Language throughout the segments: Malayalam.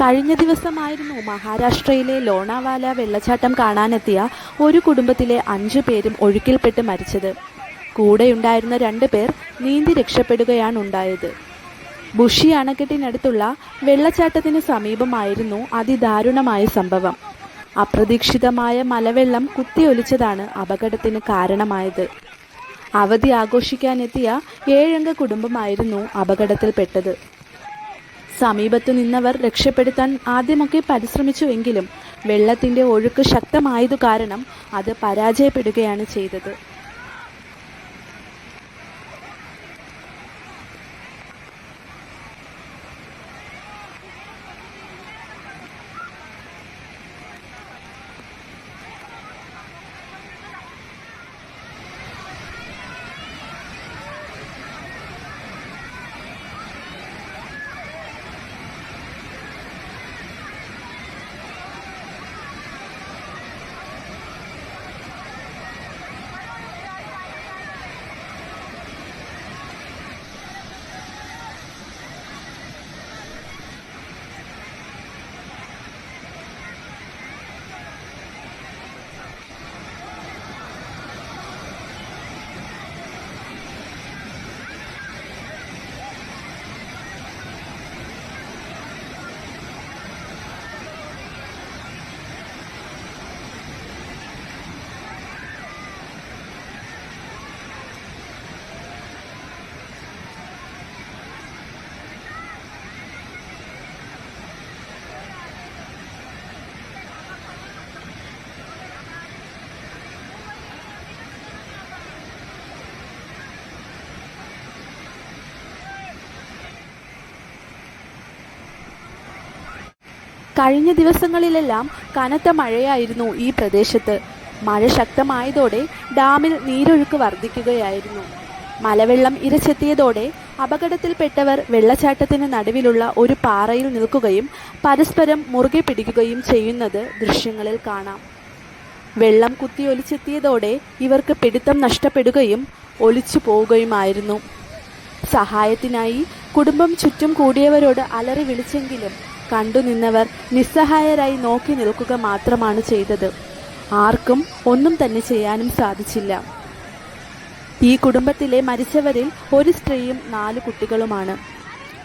കഴിഞ്ഞ ദിവസമായിരുന്നു മഹാരാഷ്ട്രയിലെ ലോണാവാല വെള്ളച്ചാട്ടം കാണാനെത്തിയ ഒരു കുടുംബത്തിലെ അഞ്ചു പേരും ഒഴുക്കിൽപ്പെട്ട് മരിച്ചത്. കൂടെയുണ്ടായിരുന്ന രണ്ടു പേർ നീന്തി രക്ഷപ്പെടുകയാണ് ഉണ്ടായത്. ബുഷി അണക്കെട്ടിനടുത്തുള്ള വെള്ളച്ചാട്ടത്തിന് സമീപമായിരുന്നു അതിദാരുണമായ സംഭവം. അപ്രതീക്ഷിതമായ മലവെള്ളം കുത്തിയൊലിച്ചതാണ് അപകടത്തിന് കാരണമായത്. അവധി ആഘോഷിക്കാനെത്തിയ ഏഴംഗ കുടുംബമായിരുന്നു അപകടത്തിൽപ്പെട്ടത്. സമീപത്തു നിന്നവർ രക്ഷപ്പെടുത്താൻ ആദ്യമൊക്കെ പരിശ്രമിച്ചുവെങ്കിലും വെള്ളത്തിന്റെ ഒഴുക്ക് ശക്തമായതു കാരണം അത് പരാജയപ്പെടുകയാണ് ചെയ്തത്. കഴിഞ്ഞ ദിവസങ്ങളിലെല്ലാം കനത്ത മഴയായിരുന്നു ഈ പ്രദേശത്ത്. മഴ ശക്തമായതോടെ ഡാമിൽ നീരൊഴുക്ക് വർദ്ധിക്കുകയായിരുന്നു. മലവെള്ളം ഇരച്ചെത്തിയതോടെ അപകടത്തിൽപ്പെട്ടവർ വെള്ളച്ചാട്ടത്തിന് നടുവിലുള്ള ഒരു പാറയിൽ നിൽക്കുകയും പരസ്പരം മുറുകെ പിടിക്കുകയും ചെയ്യുന്നത് ദൃശ്യങ്ങളിൽ കാണാം. വെള്ളം കുത്തി ഒലിച്ചെത്തിയതോടെ ഇവർക്ക് പിടുത്തം നഷ്ടപ്പെടുകയും ഒലിച്ചു പോവുകയുമായിരുന്നു. സഹായത്തിനായി കുടുംബം ചുറ്റും കൂടിയവരോട് അലറി വിളിച്ചെങ്കിലും കണ്ടുനിന്നവർ നിസ്സഹായരായി നോക്കി നിൽക്കുക മാത്രമാണ് ചെയ്തത്. ആർക്കും ഒന്നും തന്നെ ചെയ്യാനും സാധിച്ചില്ല. ഈ കുടുംബത്തിലെ മരിച്ചവരിൽ ഒരു സ്ത്രീയും നാല് കുട്ടികളുമാണ്.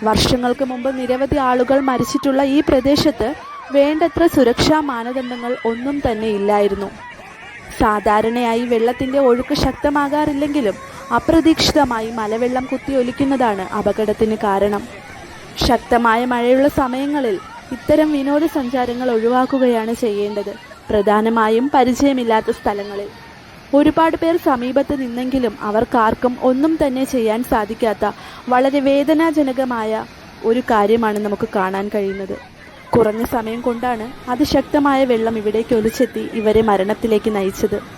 വർഷങ്ങൾക്ക് മുമ്പ് നിരവധി ആളുകൾ മരിച്ചിട്ടുള്ള ഈ പ്രദേശത്ത് വേണ്ടത്ര സുരക്ഷാ മാനദണ്ഡങ്ങൾ ഒന്നും തന്നെ ഇല്ലായിരുന്നു. സാധാരണയായി വെള്ളത്തിന്റെ ഒഴുക്ക് ശക്തമാകാറില്ലെങ്കിലും അപ്രതീക്ഷിതമായി മലവെള്ളം കുത്തിയൊലിക്കുന്നതാണ് അപകടത്തിന് കാരണം. ശക്തമായ മഴയുള്ള സമയങ്ങളിൽ ഇത്തരം വിനോദസഞ്ചാരങ്ങൾ ഒഴിവാക്കുകയാണ് ചെയ്യേണ്ടത്. പ്രധാനമായും പരിചയമില്ലാത്ത സ്ഥലങ്ങളിൽ. ഒരുപാട് പേർ സമീപത്ത് നിന്നെങ്കിലും അവർക്കാർക്കും ഒന്നും തന്നെ ചെയ്യാൻ സാധിക്കാത്ത വളരെ വേദനാജനകമായ ഒരു കാര്യമാണ് നമുക്ക് കാണാൻ കഴിയുന്നത്. കുറഞ്ഞ സമയം കൊണ്ടാണ് അതിശക്തമായ വെള്ളം ഇവിടേക്ക് ഒലിച്ചെത്തി ഇവരെ മരണത്തിലേക്ക് നയിച്ചത്.